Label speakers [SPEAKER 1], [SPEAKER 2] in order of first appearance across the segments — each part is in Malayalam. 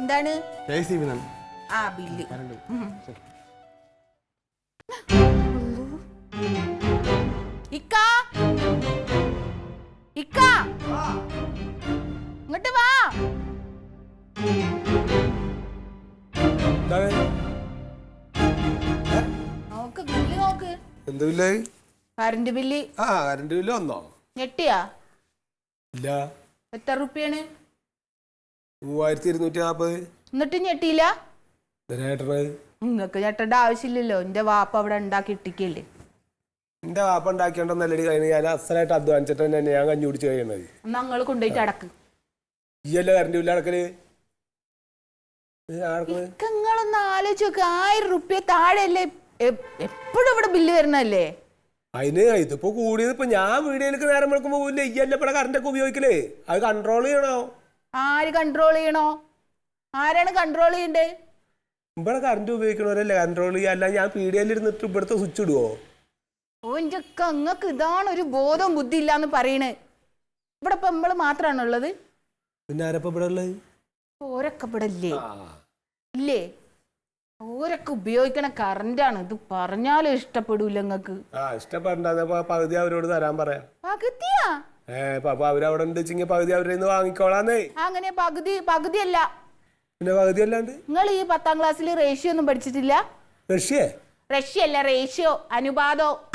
[SPEAKER 1] എന്താണ്? ആ ബില്ല്. ഇക്ക. ഇക്ക. ഇങ്ങോട്ട് വാ. നോക്ക് ബില്ല് നോക്ക്.
[SPEAKER 2] എന്ത് ബില്ല്?
[SPEAKER 1] Current bill.
[SPEAKER 2] ആ കറണ്ട് ബില്ല് വന്നോ?
[SPEAKER 1] ഞെട്ടിയാ?
[SPEAKER 2] ഇല്ല.
[SPEAKER 1] എത്ര റുപ്യാണ്?
[SPEAKER 2] മൂവായിരത്തി ഇരുന്നൂറ്റി നാൽപ്പത്
[SPEAKER 1] എന്നിട്ട് ഞെട്ടിയില്ല നിങ്ങൾക്ക് ഞെട്ടേണ്ട ആവശ്യമില്ലല്ലോ. എന്റെ വാപ്പ അവിടെ ഉണ്ടാക്കി ഇട്ടിക്കല്ലേ.
[SPEAKER 2] എന്റെ വാപ്പ ഉണ്ടാക്കിയോണ്ടെന്നല്ലടി കഴിഞ്ഞ ഞാൻ അസലായിട്ട് അധ്വാനിച്ചിട്ട് തന്നെ ഞാൻ കഞ്ഞി കുടിച്ച് കഴിയണത്.
[SPEAKER 1] ഞങ്ങൾ കൊണ്ടുപോയിട്ട് അടക്ക്
[SPEAKER 2] ഈ അല്ലേ കറണ്ട് ബില്ല് അടക്കൽ?
[SPEAKER 1] നിങ്ങളൊന്ന് ആലോചിച്ച് നോക്ക്. ആയിരം റുപ്യ താഴെയല്ലേ എപ്പോഴും ഇവിടെ ബില്ല് വരണല്ലേ
[SPEAKER 2] അതിന് ഇതിപ്പോ കൂടിയത് ഇപ്പൊ ഞാൻ വീഡിയോയിലേക്ക് നേരം വെളുക്കുമ്പോ പോകില്ല ഈ അല്ലേ ഇവിടെ കറണ്ട് ഒക്കെ ഉപയോഗിക്കലേ? അത് കൺട്രോൾ ചെയ്യണോ?
[SPEAKER 1] ആര് കൺട്രോൾ ചെയ്യണോ? ആരാണ് കൺട്രോൾ ചെയ്യണ്ടേ?
[SPEAKER 2] ഇവിടെ കറണ്ട് ഉപയോഗിക്കണവരല്ലേ കൺട്രോൾ ചെയ്യുക? അല്ല ഞാൻ പീഡിയയിൽ ഇരുന്നിട്ട് ഇവിടുത്തെ സ്വിച്ച് ഇടുവോ?
[SPEAKER 1] ഓന്റെ ഒക്കെ അങ്ങക്ക് ഇതാണ് ഒരു ബോധം ബുദ്ധി ഇല്ലാന്ന് പറയണേ. ഇവിടെ ഇപ്പൊ നമ്മൾ മാത്രാണുള്ളത്
[SPEAKER 2] പിന്നെ ആരപ്പ ഇവിടെ ഉള്ളത്?
[SPEAKER 1] ഓരൊക്കെ ഇവിടെ ഇല്ലേ?
[SPEAKER 2] ആ.
[SPEAKER 1] ഇല്ലേ? ഓരൊക്കെ ഉപയോഗിക്കണ കറണ്ടാണ് ഇത് പറഞ്ഞാലും ഇഷ്ടപ്പെടൂല നിങ്ങക്ക്
[SPEAKER 2] ആ ഇഷ്ടപ്പെടണ്ട. പകുതി അവരോട് തരാൻ പറയാം.
[SPEAKER 1] പകുതിയാ?
[SPEAKER 2] അപ്പൊ അവരവിടെ ഉണ്ട് വെച്ചെങ്കിൽ പകുതി വാങ്ങിക്കോളാന്നേ.
[SPEAKER 1] അങ്ങനെ പകുതി പകുതിയല്ല.
[SPEAKER 2] പിന്നെ പകുതി അല്ലാണ്ട്
[SPEAKER 1] നിങ്ങൾ ഈ പത്താം ക്ലാസ്സിൽ റേഷ്യോ ഒന്നും പഠിച്ചിട്ടില്ല?
[SPEAKER 2] റഷ്യ?
[SPEAKER 1] റഷ്യ അല്ല റേഷ്യോ അനുപാതോ.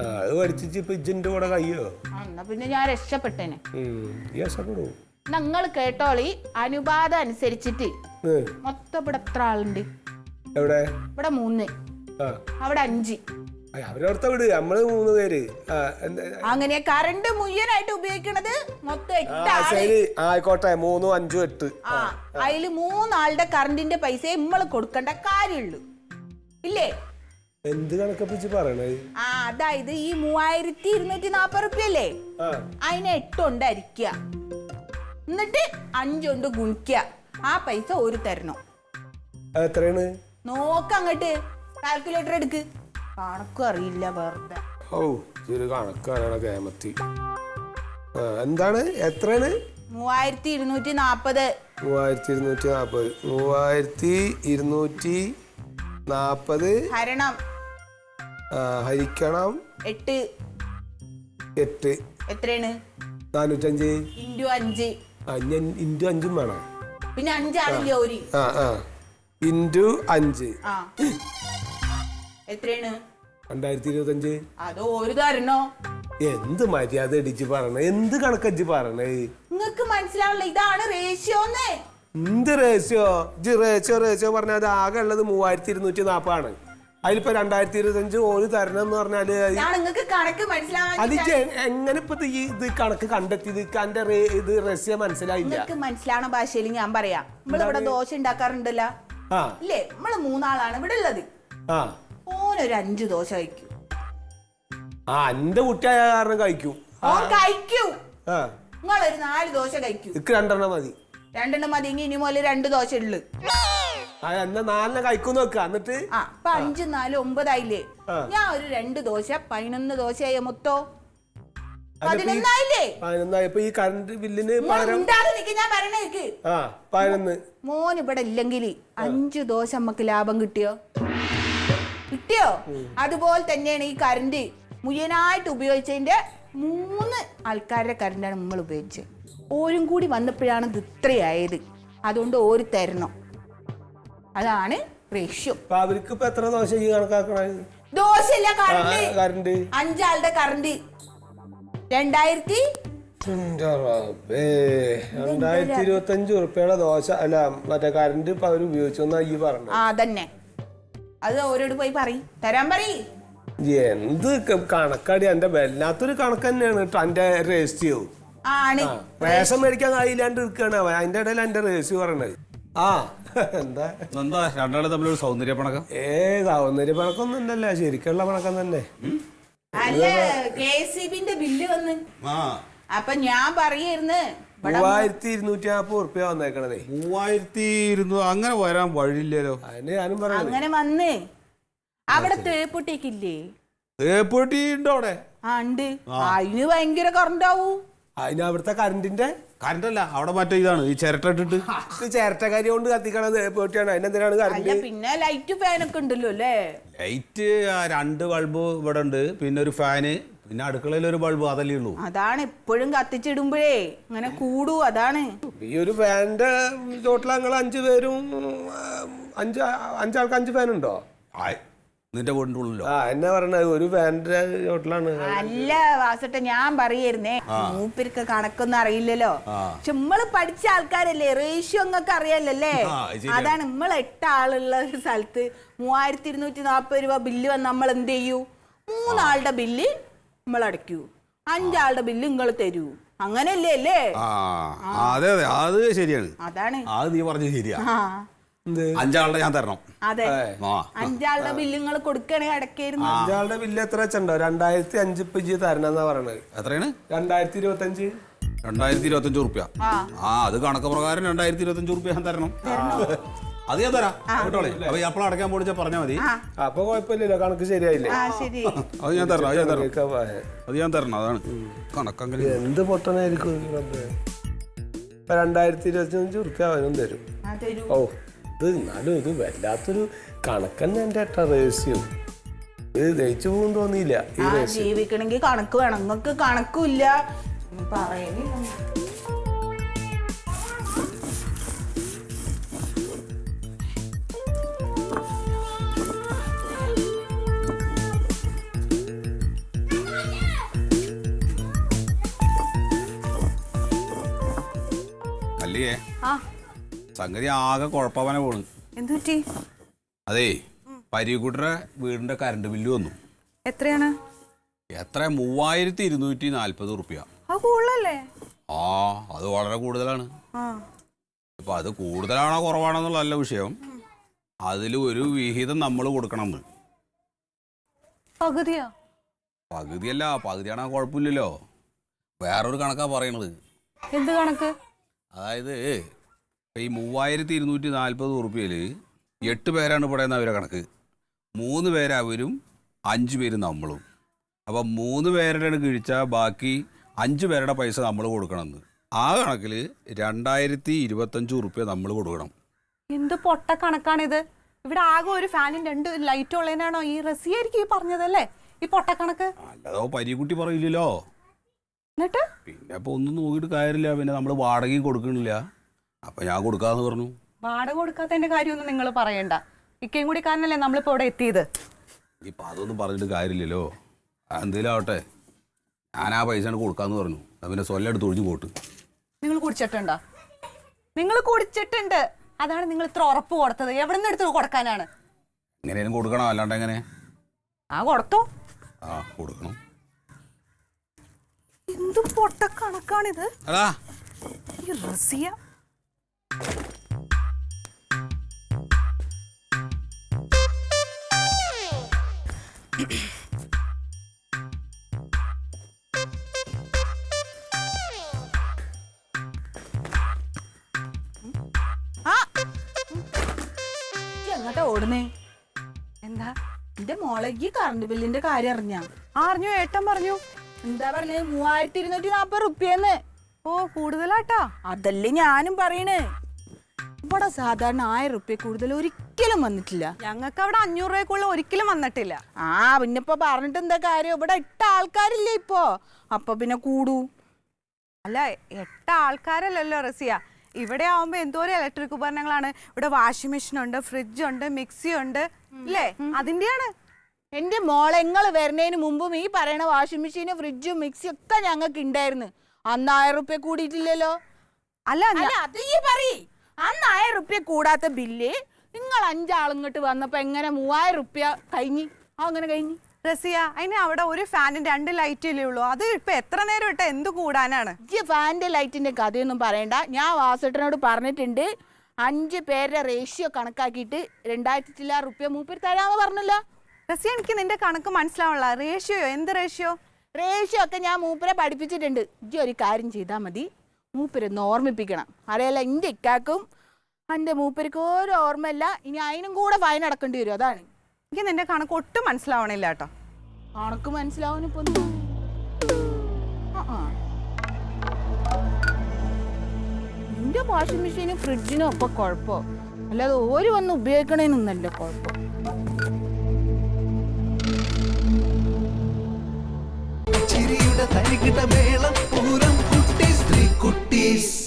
[SPEAKER 2] ആ അത് പഠിച്ചിട്ട് ഇപ്പൊ ഇജ്ജിന്റെ കൂടെ കയ്യോ?
[SPEAKER 1] ആ, എന്നാ പിന്നെ ഞാൻ രക്ഷപ്പെട്ടേനെ. നിങ്ങൾ കേട്ടോളി അനുപാതം അനുസരിച്ചിട്ട്. മൊത്തം ഇവിടെ എത്ര ആളുണ്ട്?
[SPEAKER 2] എവിടെ?
[SPEAKER 1] ഇവിടെ മൂന്ന്.
[SPEAKER 2] ആ.
[SPEAKER 1] അവിടെ അഞ്ച്.
[SPEAKER 2] അയ്യ, അവരവിടുത്തെ വിട്. നമ്മൾ മൂന്ന് പേര്.
[SPEAKER 1] അങ്ങനെ കറണ്ട് മുഴുവനായിട്ട് ഉപയോഗിക്കണത് മൊത്തം
[SPEAKER 2] ശരി. ആയിക്കോട്ടെ. മൂന്നും അഞ്ചും എട്ട്.
[SPEAKER 1] ആ അതിൽ മൂന്നാളുടെ കറണ്ടിന്റെ പൈസ നമ്മൾ കൊടുക്കേണ്ട കാര്യമുള്ളൂ. ഇല്ലേ?
[SPEAKER 2] എന്ത് കണക്കപ്പിച്ച് പറയണേ?
[SPEAKER 1] ആ അതായത് ഈ മൂവായിരത്തി ഇരുന്നൂറ്റി നാപ്പത് റുപ്യ അല്ലേ
[SPEAKER 2] ആ.
[SPEAKER 1] അതിനെ എട്ടുണ്ട് അരിക്കുക എന്നിട്ട് അഞ്ചുകൊണ്ട് ഗുണിക്കുക ആ പൈസ ഒരു തരണം.
[SPEAKER 2] എത്രയാണ്?
[SPEAKER 1] നോക്ക് അങ്ങോട്ട്. കാൽക്കുലേറ്റർ എടുക്ക്. കണക്കും അറിയില്ല വെറുതെ.
[SPEAKER 2] ഓ ഇതൊരു കണക്കാണ് കേമത്തി. എന്താണ്? എത്രയാണ്?
[SPEAKER 1] മൂവായിരത്തി ഇരുന്നൂറ്റി നാപ്പത്
[SPEAKER 2] മൂവായിരത്തി ഇരുന്നൂറ്റി നാൽപ്പത് മൂവായിരത്തി ഇരുന്നൂറ്റി നാൽപ്പത്
[SPEAKER 1] ഹരണം
[SPEAKER 2] ഹരിക്കണം.
[SPEAKER 1] എട്ട്.
[SPEAKER 2] എട്ട്.
[SPEAKER 1] എത്രയാണ്?
[SPEAKER 2] നാനൂറ്റഞ്ച്.
[SPEAKER 1] ഇന്റു അഞ്ച്.
[SPEAKER 2] ആ ഞാൻ ഇന്റു അഞ്ചും വേണം.
[SPEAKER 1] പിന്നെ അഞ്ചാണ് ജോലി
[SPEAKER 2] ആ ആ. ഇന്റു അഞ്ച്.
[SPEAKER 1] ആ. എത്രയാണ്?
[SPEAKER 2] രണ്ടായിരത്തി ഇരുപത്തഞ്ച്
[SPEAKER 1] അതോ ഒരു തരണോ?
[SPEAKER 2] എന്ത് മര്യാദ ഇടിച്ച് പറയണേ? എന്ത് കണക്കജ്ജ് പറഞ്ഞേ
[SPEAKER 1] നിങ്ങക്ക് മനസ്സിലാവില്ല ഇതാണ് റേഷ്യോന്ന്
[SPEAKER 2] എന്ത് റേഷ്യോ ജി റേഷ്യോ റേഷ്യോ പറഞ്ഞാൽ അത് ആകെ ഉള്ളത് മൂവായിരത്തി ഇരുന്നൂറ്റി നാപ്പാണ് അതിലിപ്പോ രണ്ടായിരത്തി ഇരുപത്തഞ്ച് ഒരു തരണം എന്ന് പറഞ്ഞാൽ
[SPEAKER 1] ഞാൻ നിങ്ങക്ക് കണക്ക്
[SPEAKER 2] അത്
[SPEAKER 1] മനസ്സിലാവാൻ
[SPEAKER 2] എങ്ങനെ ഇപ്പൊ ഇത് ഈ ഇത് കണക്ക് കണ്ടെത്തിയത്? എന്റെ ഇത് റഷ്യ മനസ്സിലായില്ല.
[SPEAKER 1] നിങ്ങക്ക് മനസ്സിലാവണ ഭാഷയിൽ ഞാൻ പറയാം. നമ്മളിവിടെ ദോശ ഉണ്ടാക്കാറുണ്ടല്ലോ.
[SPEAKER 2] ആ.
[SPEAKER 1] ഇല്ലേ? നമ്മൾ മൂന്നാളാണ് ഇവിടെ ഉള്ളത്.
[SPEAKER 2] ആ.
[SPEAKER 1] ഓനൊരു അഞ്ച് ദോശ കഴിക്കും.
[SPEAKER 2] ആ എന്റെ കുട്ടിയായ കാരണം കഴിക്കും.
[SPEAKER 1] ഓൻ കഴിക്കൂ.
[SPEAKER 2] ആ.
[SPEAKER 1] നിങ്ങളൊരു നാല് ദോശ കഴിക്കൂ.
[SPEAKER 2] ഇക്ക് രണ്ടെണ്ണം മതി.
[SPEAKER 1] രണ്ടെണ്ണം മതി. ഇനി മുതൽ രണ്ട് ദോശ ഉള്ളു.
[SPEAKER 2] ആ എന്നാ നാലെണ്ണം കഴിക്കും നോക്ക. എന്നിട്ട്?
[SPEAKER 1] ആ അപ്പൊ അഞ്ച് നാല് ഒമ്പതായില്ലേ?
[SPEAKER 2] ആ.
[SPEAKER 1] ഞാൻ ഒരു രണ്ട് ദോശ പതിനൊന്ന് ദോശയായ മൊത്തോ. പതിനൊന്നായില്ലേ
[SPEAKER 2] ഇപ്പൊ ഈ കറണ്ട് ബില്ലിന്
[SPEAKER 1] നിങ്ങൾ
[SPEAKER 2] പകരം
[SPEAKER 1] ഉണ്ടാതെ നിൽക്ക് ഞാൻ പറയണേക്ക്
[SPEAKER 2] ആ പതിനൊന്ന്.
[SPEAKER 1] മോൻ ഇവിടെ ഇല്ലെങ്കിൽ അഞ്ച് ദോശ നമ്മക്ക് ലാഭം കിട്ടിയോ? കിട്ടിയോ? അതുപോലെ തന്നെയാണ് ഈ കറണ്ട് മുഴുവനായിട്ട് ഉപയോഗിച്ചതിന്റെ മൂന്ന് ആൾക്കാരുടെ കറണ്ടാണ് നമ്മൾ ഉപയോഗിച്ചത്. ഓരും കൂടി വന്നപ്പോഴാണ് ഇത് ഇത്രയായത്. അതുകൊണ്ട് ഓര് തരണം. അതാണ് റേഷ്യോ
[SPEAKER 2] അപ്പൊ അവർക്ക് ഇപ്പൊ എത്ര ദോശ
[SPEAKER 1] ദോശയില്ല കറണ്ട് അഞ്ചാളുടെ കറണ്ട് രണ്ടായിരത്തി
[SPEAKER 2] രണ്ടായിരത്തി ഇരുപത്തി അഞ്ച് ഉറുപ്പിയുടെ ദോശ അല്ല മറ്റേ കറണ്ട് ഇപ്പൊ അവർ ഉപയോഗിച്ചു ഈ പറഞ്ഞു
[SPEAKER 1] ആ തന്നെ അത് ഓരോട് പോയി പറയും. തരാൻ പറയ്.
[SPEAKER 2] എന്ത് ക- കണക്കടി? എന്റെ വല്ലാത്തൊരു കണക്ക് തന്നെയാണ് എന്റെ രഹസ്യവും
[SPEAKER 1] ആണ്.
[SPEAKER 2] റേഷൻ മേടിക്കാൻ കഴിയില്ലാണ്ട് ഇരിക്കുകയാണ് അവൻ. അതിന്റെ ഇടയിൽ എന്റെ രഹസ്യം പറയണത്. ആ എന്താ?
[SPEAKER 3] എന്താ തമ്മിൽ ഒരു സൗന്ദര്യ പണക്കം?
[SPEAKER 2] ഏ സൗന്ദര്യ പണക്കം ഒന്നും അല്ല ശരിക്കുള്ള പണക്കം തന്നെ.
[SPEAKER 1] അല്ല കെ സി ബിന്റെ ബില്ല് വന്ന്.
[SPEAKER 3] ആ.
[SPEAKER 1] അപ്പൊ ഞാൻ പറയായിരുന്നു
[SPEAKER 2] മൂവായിരത്തി ഇരുന്നൂറ്റി നാൽപ്പത് ഉറുപ്പ്യ വന്നേക്കണതേ.
[SPEAKER 3] മൂവായിരത്തി ഇരുന്നൂറ് അങ്ങനെ വരാൻ വഴിയില്ലല്ലോ.
[SPEAKER 2] അതിന് ഞാനും പറയുന്നത്
[SPEAKER 1] അങ്ങനെ വന്ന്. അവിടെ തേപ്പൊട്ടിക്കില്ലേ
[SPEAKER 3] തേപ്പൊട്ടി ഉണ്ടോ അവിടെ?
[SPEAKER 1] ആ ഉണ്ട്. അതിന് ഭയങ്കര കറണ്ടാവൂ.
[SPEAKER 2] അതിന് അവിടുത്തെ കറണ്ടിന്റെ?
[SPEAKER 3] കറണ്ട് അല്ല അവിടെ മറ്റേ ഇതാണ് ഈ ചിരട്ട ഇട്ടിട്ട്.
[SPEAKER 2] ഇത് ചേരട്ടക്കരി കൊണ്ട് കത്തിക്കണത് തേപ്പൊട്ടിയാണ്. അതിനെന്തിനാണ്
[SPEAKER 1] അല്ല
[SPEAKER 2] കറണ്ട്?
[SPEAKER 1] പിന്നെ ലൈറ്റ് ഫാനൊക്കെ ഉണ്ടല്ലോ അല്ലേ?
[SPEAKER 3] ലൈറ്റ് ആ രണ്ട് ബൾബ് ഇവിടെ ഉണ്ട്. പിന്നെ ഒരു ഫാന്. പിന്നെ അടുക്കളയിൽ ഒരു ബൾബ് അതല്ലേ ഉള്ളൂ.
[SPEAKER 1] അതാണ് എപ്പോഴും കത്തിച്ചിടുമ്പോഴേ. അങ്ങനെ കൂടു അതാണ്.
[SPEAKER 2] ഈ ഒരു ഫാനിന്റെ ചോട്ടിൽ ഞങ്ങൾ അഞ്ചു പേരും അഞ്ച് അഞ്ചാൾക്ക് അഞ്ച് ഫാൻ ഉണ്ടോ
[SPEAKER 3] ആ, നിന്റെ വീടിന്റെ ഉള്ളിലോ?
[SPEAKER 2] ആ എന്നാ പറഞ്ഞത് ഒരു ഫാനിന്റെ ചോട്ടിലാണ്.
[SPEAKER 1] അല്ല വാസട്ട ഞാൻ പറയായിരുന്നേ മൂപ്പർക്ക് കണക്കൊന്നും അറിയില്ലല്ലോ. പക്ഷെ നമ്മൾ പഠിച്ച ആൾക്കാരല്ലേ റേഷ്യോ നിങ്ങൾക്ക് അറിയാലല്ലേ. അതാണ് നമ്മൾ എട്ട് ആളുള്ള ഒരു സ്ഥലത്ത് മൂവായിരത്തി ഇരുന്നൂറ്റി നാപ്പത് രൂപ ബില്ല് വന്ന് നമ്മൾ എന്ത് ചെയ്യൂ മൂന്നാളുടെ ബില്ല് നമ്മൾ അടയ്ക്കൂ അഞ്ചാളുടെ ബില്ല് നിങ്ങൾ തരൂ. അങ്ങനെയല്ലേ അല്ലേ
[SPEAKER 3] ആ അതെ അതെ. അത് ശരിയാണ്.
[SPEAKER 1] അതാണ്.
[SPEAKER 3] അത് നീ പറഞ്ഞത് ശരിയാ. അഞ്ചാളുടെ ഞാൻ തരണം.
[SPEAKER 1] അതെ. അഞ്ചാളുടെ ബില്ല് നിങ്ങൾ കൊടുക്കണേ അടക്കായിരുന്നു
[SPEAKER 2] അഞ്ചാളുടെ ബില്ല് എത്ര വെച്ചുണ്ടോ രണ്ടായിരത്തി അഞ്ച് ഇപ്പൊ ഇജ്ജ് തരണെന്നാ പറയണത്.
[SPEAKER 3] എത്രയാണ്?
[SPEAKER 2] രണ്ടായിരത്തി ഇരുപത്തി അഞ്ച്
[SPEAKER 3] രണ്ടായിരത്തി ഇരുപത്തഞ്ച് റുപ്യ
[SPEAKER 1] ആ
[SPEAKER 3] അത് കണക്ക് പ്രകാരം രണ്ടായിരത്തി ഇരുപത്തഞ്ച് റുപ്യ ഞാൻ തരണം. അത് ഞാൻ തരാം. കേട്ടോളെ? അപ്പൊ അപ്പോൾ അടയ്ക്കാൻ പോണിച്ചാ പറഞ്ഞാൽ മതി.
[SPEAKER 2] അപ്പൊ കുഴപ്പമില്ലല്ലോ കണക്ക് ശരിയായില്ലേ?
[SPEAKER 1] ആ ശരി.
[SPEAKER 3] അത് ഞാൻ തരണം അത് ഞാൻ തരണം. അത് ഞാൻ തരണം അതാണ്. കണക്കങ്ങനെ.
[SPEAKER 2] എന്ത് പൊട്ടനായിരിക്കും. ഇപ്പൊ രണ്ടായിരത്തി ഇരുപത്തി അഞ്ച് ഉറുപ്പ്യ അവനും തരും.
[SPEAKER 1] ആ തരൂ.
[SPEAKER 2] ഓ ഇത് എന്നാലും ഇത് വല്ലാത്തൊരു കണക്കന്നെ എന്റെ ഏട്ടാ രഹസ്യം. ഇത് ദഹിച്ചു പോകും തോന്നിയില്ല ഈ രഹസ്യം.
[SPEAKER 1] ജീവിക്കണമെങ്കിൽ കണക്ക് വേണം. നിങ്ങൾക്ക് കണക്കുമില്ല. പറയുന്നില്ല
[SPEAKER 4] ആ.
[SPEAKER 3] സംഗതി ആകെ കുഴപ്പവനെ പോണ്.
[SPEAKER 4] എന്തുപറ്റി
[SPEAKER 3] അതേ പരീക്കുട്ടറെ വീടിന്റെ കറണ്ട് ബില്ല് വന്നു.
[SPEAKER 4] എത്രയാണ്?
[SPEAKER 3] എത്ര? മൂവായിരത്തി ഇരുന്നൂറ്റി നാല്പത് റുപ്യ ആ അത് വളരെ കൂടുതലാണ്.
[SPEAKER 4] ആ.
[SPEAKER 3] അപ്പൊ അത് കൂടുതലാണോ കുറവാണോ എന്നുള്ളതല്ല വിഷയം. അതിൽ ഒരു വിഹിതം നമ്മൾ കൊടുക്കണം
[SPEAKER 4] പകുതിയോ?
[SPEAKER 3] പകുതിയല്ല പകുതിയാണോ കുഴപ്പമില്ലല്ലോ. വേറൊരു കണക്കാ പറയണത്.
[SPEAKER 4] എന്ത് കണക്ക്?
[SPEAKER 3] അതായത് ഈ മൂവായിരത്തി ഇരുന്നൂറ്റി നാൽപ്പത് ഉറുപ്പ്യയിൽ എട്ട് പേരാണ് പറയുന്ന അവരെ കണക്ക്? മൂന്ന് പേരവരും അഞ്ച് പേര് നമ്മളും. അപ്പം മൂന്ന് പേരുടെ കിഴിച്ചാൽ ബാക്കി അഞ്ച് പേരുടെ പൈസ നമ്മൾ കൊടുക്കണമെന്ന്. ആ കണക്കിൽ രണ്ടായിരത്തി ഇരുപത്തഞ്ച് ഉറുപ്പ്യ നമ്മൾ കൊടുക്കണം.
[SPEAKER 4] എന്ത് പൊട്ട കണക്കാണിത്? ഇവിടെ ആകെ ഒരു ഫാനും രണ്ട് ലൈറ്റ് ഉള്ളതിനാണോ ഈ റസിയായിരിക്കും ഈ പറഞ്ഞതല്ലേ? ഈ പൊട്ട കണക്ക്?
[SPEAKER 3] അല്ലാതെ പരീക്കുട്ടി പറയില്ലല്ലോ.
[SPEAKER 4] എന്നിട്ട്?
[SPEAKER 3] പിന്നെ അപ്പൊ ഒന്നും നോക്കിയിട്ട് കാര്യമില്ല. പിന്നെ നമ്മൾ വാടകയും കൊടുക്കണില്ല അപ്പൊ ഞാൻ കൊടുക്കാന്ന് പറഞ്ഞു.
[SPEAKER 4] വാടക കൊടുക്കാത്തതിന്റെ കാര്യമൊന്നും നിങ്ങൾ പറയണ്ട. ഇക്കയും കൂടി കാരണല്ലേ നമ്മളിപ്പോ ഇവിടെ എത്തിയത്?
[SPEAKER 3] ഇപ്പൊ അതൊന്നും പറഞ്ഞിട്ട് കാര്യമില്ലല്ലോ. എന്തേലും ആവട്ടെ. ഞാൻ ആ പൈസ കൊടുക്കാന്ന് പറഞ്ഞു. പിന്നെ സ്വല്ലെടുത്ത് ഒഴിഞ്ഞു പോട്ട്.
[SPEAKER 4] നിങ്ങൾ കുടിച്ചിട്ടുണ്ടോ? നിങ്ങൾ കുടിച്ചിട്ടുണ്ട്. അതാണ് നിങ്ങൾ ഇത്ര ഉറപ്പ് കൊടുത്തത്. എവിടെ നിന്ന് എടുത്ത് കൊടുക്കാനാണ്?
[SPEAKER 3] എങ്ങനെയും കൊടുക്കണം അല്ലാണ്ട് എങ്ങനെ?
[SPEAKER 4] ആ കൊടുത്തോ.
[SPEAKER 3] ആ കൊടുക്കണം.
[SPEAKER 4] എന്ത് പൊട്ട കണക്കാണിത്? ഈ റസിയ.
[SPEAKER 1] എങ്ങോട്ടാ ഓടുന്നേ?
[SPEAKER 4] എന്താ?
[SPEAKER 1] എന്റെ മോളേക്ക് കറണ്ട് ബില്ലിന്റെ കാര്യം അറിഞ്ഞാ?
[SPEAKER 4] അറിഞ്ഞു ഏട്ടൻ പറഞ്ഞു.
[SPEAKER 1] എന്താ പറഞ്ഞത് മൂവായിരത്തി ഇരുന്നൂറ്റി നാപ്പത് റുപ്യെന്ന്.
[SPEAKER 4] ഓ കൂടുതലാട്ടാ?
[SPEAKER 1] അതല്ലേ ഞാനും പറയണേ. ഇവിടെ സാധാരണ ആയിരം റുപ്യ കൂടുതൽ ഒരിക്കലും വന്നിട്ടില്ല.
[SPEAKER 4] ഞങ്ങൾക്ക് അവിടെ അഞ്ഞൂറ് രൂപക്കുള്ള ഒരിക്കലും വന്നിട്ടില്ല.
[SPEAKER 1] ആ പിന്നെ ഇപ്പൊ പറഞ്ഞിട്ട് എന്താ കാര്യം? ഇവിടെ എട്ട് ആൾക്കാരില്ലേ ഇപ്പോ. അപ്പൊ പിന്നെ കൂടൂ.
[SPEAKER 4] അല്ല എട്ട് ആൾക്കാരല്ലല്ലോ റസിയ. ഇവിടെ ആവുമ്പോ എന്തോരം ഇലക്ട്രിക് ഉപകരണങ്ങളാണ്. ഇവിടെ വാഷിംഗ് മെഷീൻ ഉണ്ട് ഫ്രിഡ്ജ് ഉണ്ട് മിക്സി ഉണ്ട് അല്ലേ അതിന്റെയാണ്.
[SPEAKER 1] എന്റെ മോളെങ്ങൾ വരുന്നതിന് മുമ്പും ഈ പറയണ വാഷിംഗ് മെഷീനും ഫ്രിഡ്ജും മിക്സി ഒക്കെ ഞങ്ങൾക്ക് ഉണ്ടായിരുന്നു അന്ന് ആയിരം റുപ്യ കൂടിയിട്ടില്ലല്ലോ.
[SPEAKER 4] അല്ല
[SPEAKER 1] അല്ല അത് ഈ പറയ്. അന്ന് ആയിരം റുപ്യ കൂടാത്ത ബില്ല് നിങ്ങൾ അഞ്ചാളിങ്ങോട്ട് വന്നപ്പോ എങ്ങനെ മൂവായിരം റുപ്യ കഴിഞ്ഞ്? ആ അങ്ങനെ കഴിഞ്ഞ്.
[SPEAKER 4] റസിയ അതിന് അവിടെ ഒരു ഫാനും രണ്ട് ലൈറ്റല്ലേ ഉള്ളൂ. അത് ഇപ്പൊ എത്ര നേരം ഇട്ട എന്ത് കൂടാനാണ്?
[SPEAKER 1] ഈ ഫാനിന്റെ ലൈറ്റിന്റെ കഥയൊന്നും പറയണ്ട. ഞാൻ വാസട്ടനോട് പറഞ്ഞിട്ടുണ്ട്. അഞ്ച് പേരുടെ റേഷ്യോ കണക്കാക്കിയിട്ട് രണ്ടായിരത്തി ചില്ലാറ് റുപ്യ മൂപ്പര് തരാമെന്ന് പറഞ്ഞല്ലോ.
[SPEAKER 4] റസിയ എനിക്ക് നിന്റെ കണക്ക് മനസ്സിലാവുള്ള റേഷ്യോയോ? എന്ത് റേഷ്യോ?
[SPEAKER 1] റേഷ്യോ ഒക്കെ ഞാൻ മൂപ്പരെ പഠിപ്പിച്ചിട്ടുണ്ട്. ഇജ്ജി ഒരു കാര്യം ചെയ്താൽ മതി. മൂപ്പരൊന്ന് ഓർമ്മിപ്പിക്കണം. അറിയാലോ എന്റെ ഇക്കാക്കും എന്റെ മൂപ്പർക്ക് ഒരു ഓർമ്മയില്ല. ഇനി അതിനും കൂടെ ഫൈൻ അടക്കേണ്ടി വരും. അതാണ്.
[SPEAKER 4] എനിക്ക് നിന്റെ കണക്ക് ഒട്ടും മനസ്സിലാവണില്ല കേട്ടോ.
[SPEAKER 1] കണക്ക് മനസ്സിലാവാൻ ഇപ്പൊ. എന്റെ വാഷിംഗ് മെഷീനും ഫ്രിഡ്ജിനും ഒക്കെ കുഴപ്പമോ അല്ലാതെ ഓര് വന്ന് ഉപയോഗിക്കണേനൊന്നല്ല കുഴപ്പം.
[SPEAKER 5] തരികിട മേളം പൂരം കുട്ടീസ് ത്രീ കുട്ടീസ്.